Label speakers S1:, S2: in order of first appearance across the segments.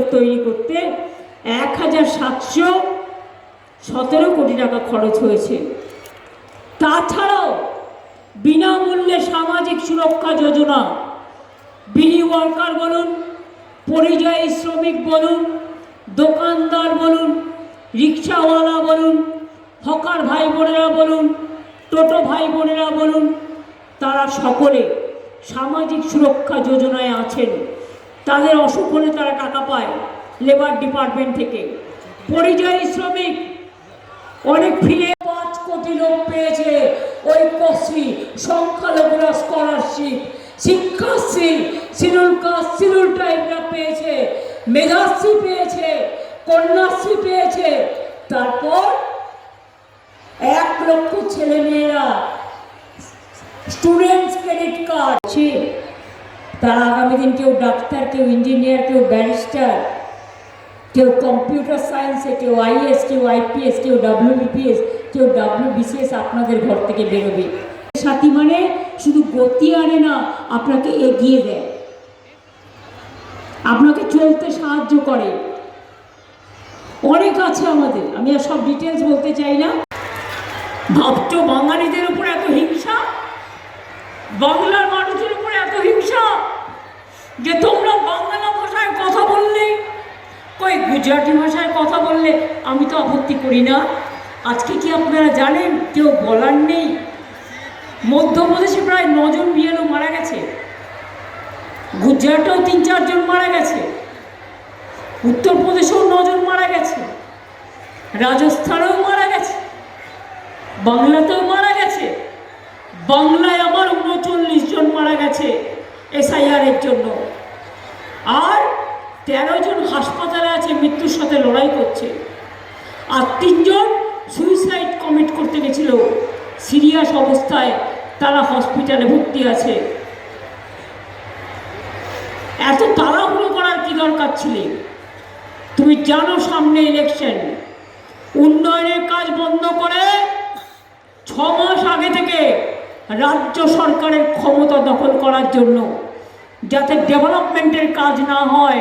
S1: তৈরি করতে এক হাজার সাতশো সতেরো কোটি টাকা খরচ হয়েছে। তাছাড়াও বিনামূল্যে সামাজিক সুরক্ষা যোজনা বিলি ওয়ার্কার বলুন, পরিযায়ী শ্রমিক বলুন, দোকানদার বলুন, রিক্সাওয়ালা বলুন, হকার ভাই বোনেরা বলুন, টোটো ভাই বোনেরা বলুন, তারা সকলে সামাজিক সুরক্ষা যোজনায় আছেন। তাদের অসুখ হলে তারা টাকা পায় লেবার ডিপার্টমেন্ট থেকে। পরিযায়ী শ্রমিক অনেক ফিরে পাঁচ কোটি লোক পেয়েছে ঐক্যশ্রী সংখ্যালঘুরা স্কলারশিপ শিক্ষাশ্রী শিরুল কাজ শিরুল টাইপরা পেয়েছে মেধাশ্রী পেয়েছে কন্যাশ্রী পেয়েছে তারপর এক লক্ষ ছেলে মেয়েরা স্টুডেন্টস ক্রেডিট কার্ড আছে তারা আগামী দিন কেউ ডাক্তার কেউ ইঞ্জিনিয়ার কেউ ব্যারিস্টার কেউ কম্পিউটার সায়েন্সে কেউ আইএস কেউ আইপিএস কেউ ডাব্লিউবিপিএস কেউ ডাব্লিউবিসিএস আপনাদের ঘর থেকে বেরোবে। সাথী মানে শুধু গতি আনে না, আপনাকে এগিয়ে দেয়। আপনাকে চলতে সাহায্য করে। অনেক আছে আমাদের, আমি আর সব ডিটেলস বলতে চাই না। ভাবছ বাঙালিদের উপর এত হিংসা? বাংলার মানুষের উপর এত হিংসা? যে তোমরা বাংলা ভাষায় কথা বললে, কই গুজরাটি ভাষায় কথা বললে আমি তো আপত্তি করি না। আজকে কি আপনারা জানেন, কেউ বলার নেই? মধ্যপ্রদেশে প্রায় নজন বিএলও মারা গেছে। গুজরাটেও তিন চারজন মারা গেছে। উত্তরপ্রদেশেও নজন মারা গেছে। রাজস্থানেও মারা গেছে। বাংলাতেও মারা গেছে। বাংলায় আমার উনচল্লিশ জন মারা গেছে। এসআইআর এর জন্য। আর তেরো জন হাসপাতালে আছে, মৃত্যুর সাথে লড়াই করছে। আর তিনজন সুইসাইড কমিট করতে গেছিল। সিরিয়াস অবস্থায় তারা হসপিটালে ভর্তি আছে। এত তাড়াহুড়ো করার কি দরকার ছিল? তুমি জানো সামনে ইলেকশন উন্নয়নের কাজ বন্ধ করে ছ মাস আগে থেকে রাজ্য সরকারের ক্ষমতা দখল করার জন্য যাতে ডেভেলপমেন্টের কাজ না হয়,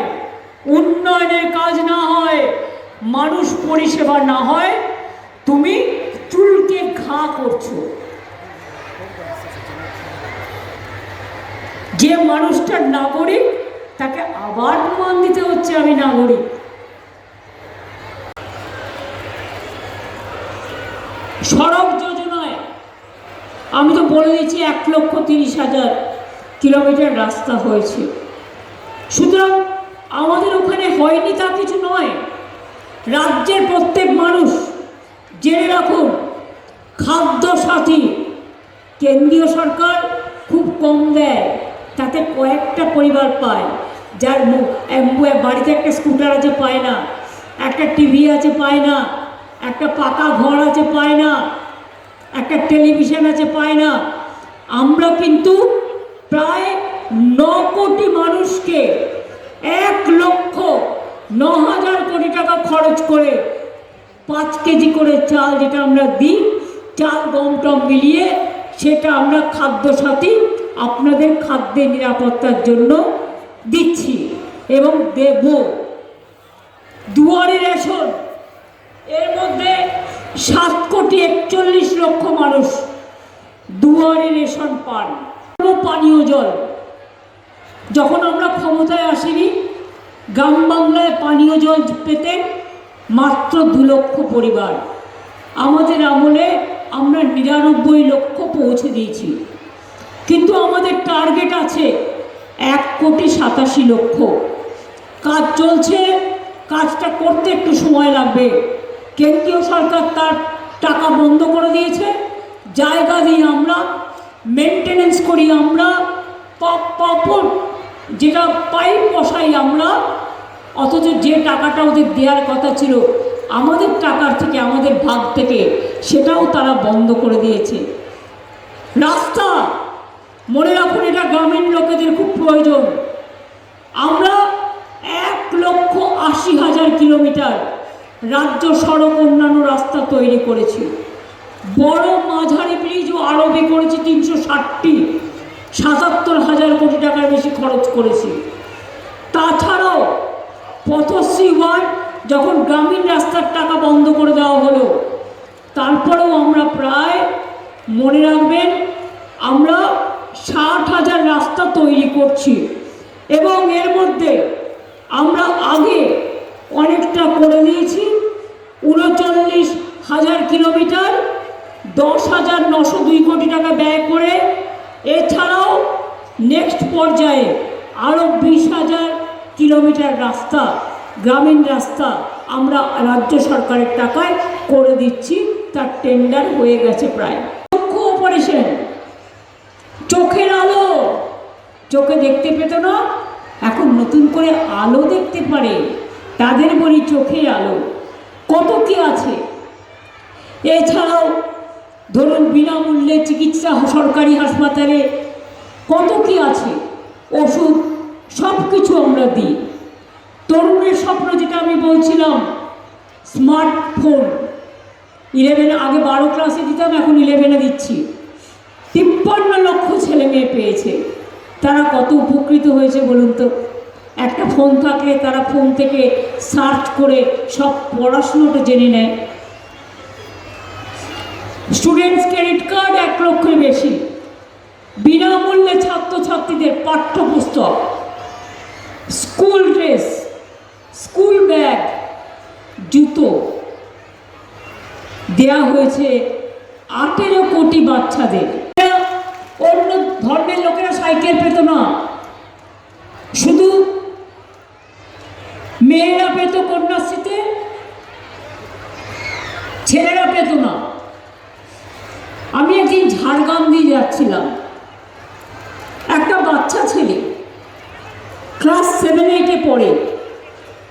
S1: উন্নয়নের কাজ না হয়, মানুষ পরিষেবা না হয়, তুমি চুলকে ঘা করছ। যে মানুষটার নাগরিক, তাকে আবার প্রমাণ দিতে হচ্ছে আমি নাগরিক। সড়ক যোজনায় আমি তো বলে দিচ্ছি এক লক্ষ তিরিশ হাজার। কিলোমিটার রাস্তা হয়েছে। সুতরাং আমাদের ওখানে হয়নি তা কিছু নয়। রাজ্যের প্রত্যেক মানুষ জেনে রাখুন খাদ্য সাথী কেন্দ্রীয় সরকার খুব কম দেয়, তাতে কয়েকটা পরিবার পায়। যার বাড়িতে একটা স্কুটার আছে পায় না, একটা টিভি আছে পায় না, একটা পাকা ঘর আছে পায় না, একটা টেলিভিশন আছে পায় না। আমরা কিন্তু প্রায় ন কোটি মানুষকে এক লক্ষ ন হাজার কোটি টাকা খরচ করে পাঁচ কেজি করে চাল যেটা আমরা দিই, চাল গম টম মিলিয়ে সেটা আমরা খাদ্য সাথী আপনাদের খাদ্যের নিরাপত্তার জন্য দিচ্ছি এবং দেব। দুয়ারে রেশন, এর মধ্যে সাত কোটি একচল্লিশ লক্ষ মানুষ দুয়ারে রেশন পান। পানীয় জল। যখন আমরা ক্ষমতায় আসিনি, গ্রাম বাংলায় পানীয় জল পেতে মাত্র দু লক্ষ পরিবার। আমাদের আমলে আমরা নিরানব্বই লক্ষ পৌঁছে দিয়েছি। কিন্তু আমাদের টার্গেট আছে এক কোটি সাতাশি লক্ষ। কাজ চলছে, কাজটা করতে একটু সময় লাগবে। কেন্দ্রীয় সরকার তার টাকা বন্ধ করে দিয়েছে। জায়গা দিয়ে আমরা মেনটেনেন্স করি আমরা, পাপ পাপড় যেটা পাইপ বসাই আমরা, অথচ যে টাকাটা ওদের দেওয়ার কথা ছিল, আমাদের টাকার থেকে, আমাদের ভাগ থেকে, সেটাও তারা বন্ধ করে দিয়েছে। রাস্তা, মনে রাখুন, এটা গ্রামীণ লোকেদের খুব প্রয়োজন। আমরা এক লক্ষ আশি হাজার কিলোমিটার রাজ্য সড়ক অন্যান্য রাস্তা তৈরি করেছি। বড় মাঝারি ব্রিজও আরবে করেছি তিনশো ষাটটি। সাতাত্তর হাজার কোটি টাকার বেশি খরচ করেছি। তাছাড়াও পথশ্রী ওয়ান যখন গ্রামীণ রাস্তার টাকা বন্ধ করে দেওয়া হলো, তারপরেও আমরা প্রায় মনে রাখবেন আমরা ষাট হাজার রাস্তা তৈরি করছি এবং এর মধ্যে আমরা আগে অনেকটা করে নিয়েছি। উনচল্লিশ হাজার কিলোমিটার দশ হাজার নশো দুই কোটি টাকা ব্যয় করে, এছাড়াও নেক্সট পর্যায়ে আরও বিশ হাজার কিলোমিটার রাস্তা, গ্রামীণ রাস্তা আমরা রাজ্য সরকারের টাকায় করে দিচ্ছি, তার টেন্ডার হয়ে গেছে প্রায়। চক্ষু অপারেশন চোখের আলো, চোখে দেখতে পেত না, এখন নতুন করে আলো দেখতে পারে, তাদের বলি চোখের আলো। কত কি আছে? এছাড়াও ধরুন বিনামূল্যে চিকিৎসা সরকারি হাসপাতালে কত কি আছে? ওষুধ সব কিছু আমরা দিই। তরুণের স্বপ্ন যেটা আমি বলছিলাম, স্মার্টফোন। ইলেভেনে আগে বারো ক্লাসে দিতাম, এখন ইলেভেনে দিচ্ছি। তিপ্পান্ন লক্ষ ছেলে মেয়ে পেয়েছে। তারা কত উপকৃত হয়েছে বলুন তো? একটা ফোন থাকলে তারা ফোন থেকে সার্চ করে সব পড়াশুনোটা জেনে নেয়। স্টুডেন্টস ক্রেডিট কার্ড এক লক্ষের বেশি। বিনামূল্যে ছাত্রছাত্রীদের পাঠ্যপুস্তক স্কুল ড্রেস স্কুল ব্যাগ জুতো। দেয়া হয়েছে আঠেরো কোটি বাচ্চাদের। অন্য ধর্মের লোকেরা সাইকেল পেত না শুধু মেয়েরা পেত কন্যাশ্রীতে ছেলেরা পেত না আমি একদিন ঝাড়গ্রাম দিয়ে যাচ্ছিলাম একটা বাচ্চা ছেলে ক্লাস সেভেন এইটে পড়ে।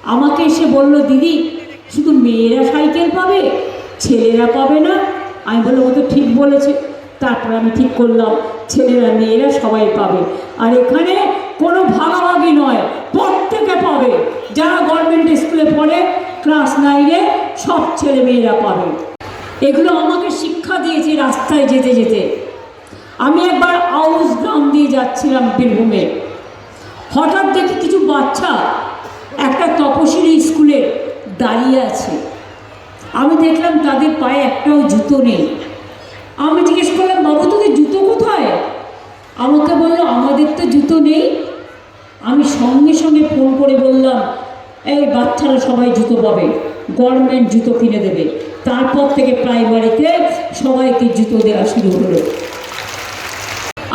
S1: আমাকে এসে বলল, দিদি, শুধু মেয়েরা সাইকেল পাবে, ছেলেরা পাবে না? আমি বললাম, ও তো ঠিক বলেছে। তারপর আমি ঠিক করলাম, ছেলেরা, মেয়েরা সবাই পাবে। আর এখানে কোনো ভাগাভাগি নয়, প্রত্যেকে পাবে। যারা গভর্নমেন্ট স্কুলে পড়ে ক্লাস নাইনে সব ছেলে মেয়েরা পাবে। এগুলো আমাকে শিক্ষা দিয়েছে রাস্তায় যেতে যেতে। আমি একবার আউস গ্রাম দিয়ে যাচ্ছিলাম বীরভূমে। হঠাৎ দেখি কিছু বাচ্চা একটা তপশিলি স্কুলে দাঁড়িয়ে আছে। আমি দেখলাম তাদের পায়ে একটাও জুতো নেই। আমি জিজ্ঞেস করলাম, বাবু, তোদের জুতো কোথায়? আমাকে বলল, আমাদের তো জুতো নেই। আমি সঙ্গে সঙ্গে ফোন করে বললাম, এই বাচ্চারা সবাই জুতো পাবে, গভর্নমেন্ট জুতো কিনে দেবে। তারপর থেকে প্রাইমারিতে সবাইকে জুতো দেওয়া শুরু হলো।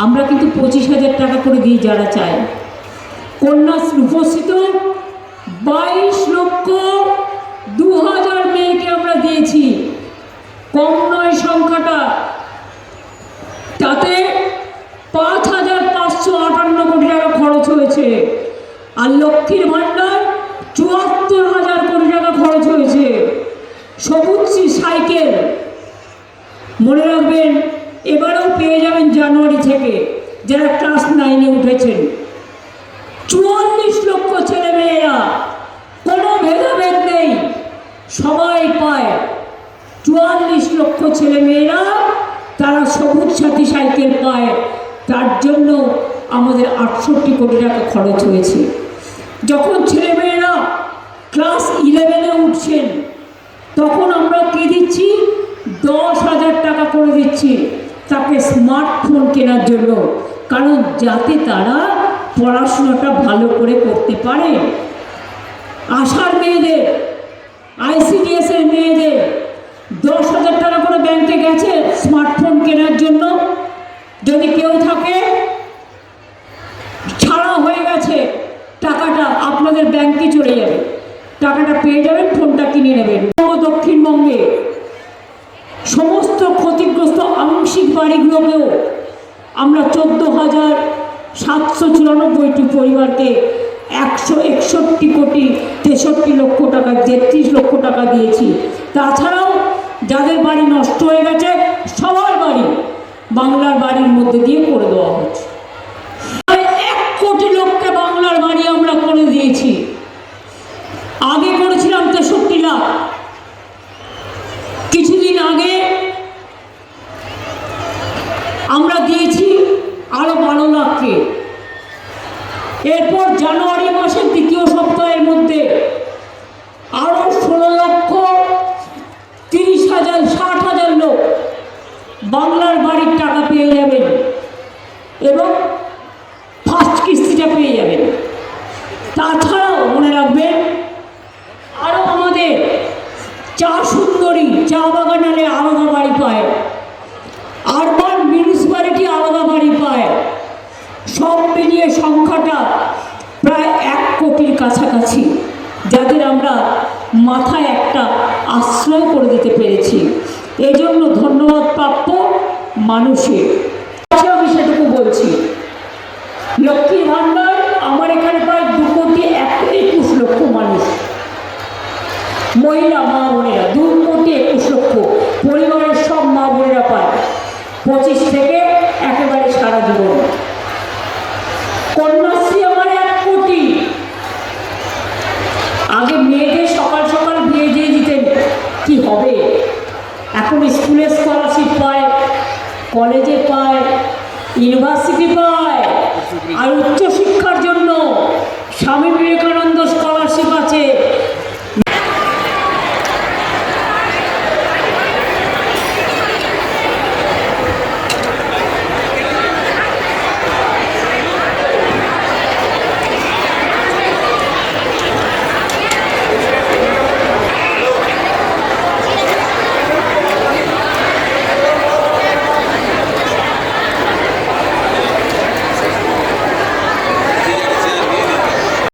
S1: আমরা কিন্তু পঁচিশ হাজার টাকা করে দিই যারা চায় কন্যাশ্রী উপস্থিত। বাইশ লক্ষ দু হাজার মেয়েকে আমরা দিয়েছি। কম নয় সংখ্যাটা। তাতে পাঁচ হাজার পাঁচশো আটান্ন কোটি টাকা খরচ হয়েছে। আর লক্ষ্মীর ভাণ্ডার চুয়াত্তর হাজার কোটি টাকা খরচ হয়েছে। সবুজশ্রী সাইকেল। মনে রাখবেন, এবারেও পেয়ে যাবেন জানুয়ারি থেকে। যারা ক্লাস নাইনে উঠেছেন। মেয়েরা কোনো ভেদাভেদ নেই। সবাই পায়। চুয়াল্লিশ লক্ষ ছেলে মেয়েরা তারা সবুজ সাথী সাইকেল পায়। তার জন্য আমাদের আটষট্টি কোটি টাকা খরচ হয়েছে। যখন ছেলেমেয়েরা ক্লাস ইলেভেনে উঠছেন, তখন আমরা কি দিচ্ছি? দশ হাজার টাকা করে দিচ্ছি তাকে স্মার্টফোন কেনার জন্য। কারণ যাতে তারা পড়াশোনাটা ভালো করে করতে পারে। আশার মেয়েদের আইসিডিএস এর মেয়েদের দশ হাজার টাকা করে ব্যাংকে গেছে স্মার্টফোন কেনার জন্য। যদি কেউ থাকে ছাড়া হয়ে গেছে টাকাটা, আপনাদের ব্যাংকে চলে যাবে? টাকাটা পেয়ে যাবেন ফোনটা কিনে নেবেন। দক্ষিণবঙ্গে সমস্ত ক্ষতিগ্রস্ত আংশিক বাড়িগুলোকেও আমরা চোদ্দ হাজার সাতশো চুরানব্বইটি পরিবারকে একশো একষট্টি কোটি তেষট্টি লক্ষ টাকা, তেত্রিশ লক্ষ টাকা দিয়েছি। তাছাড়াও যাদের বাড়ি নষ্ট হয়ে গেছে, সবার বাড়ি বাংলার বাড়ির মধ্যে দিয়ে করে দেওয়া হচ্ছে। এক কোটি লোককে বাংলার বাড়ি আমরা করে দিয়েছি। আগে করেছিলাম তেষট্টি লাখ। কিছুদিন আগে আমরা দিয়েছি আরও বারো লাখকে। এরপর জানুয়ারি মাসের দ্বিতীয় সপ্তাহের মধ্যে আরও ষোলো লক্ষ তিরিশ হাজার, ষাট হাজার লোক বাংলার বাড়ির টাকা পেয়ে যাবেন। এবং করে দিতে পেরেছি। এই জন্য ধন্যবাদ প্রাপ্য মানুষের। আমি সেটুকু বলছি। লক্ষ্মীর ভাণ্ডার আমার এখানে প্রায় দু কোটি এক একুশ লক্ষ মানুষ। মহিলা, মা বোনেরা, দু কোটি একুশ লক্ষ। পরিবারের সব মা বোনেরা পায়। পঁচিশ থেকে একেবারে সারা জীবন। কন্যাশ্রী এখন স্কুলে স্কলারশিপ পায় কলেজে পায় ইউনিভার্সিটি পায় আর উচ্চশিক্ষার জন্য স্বামী বিবেকানন্দ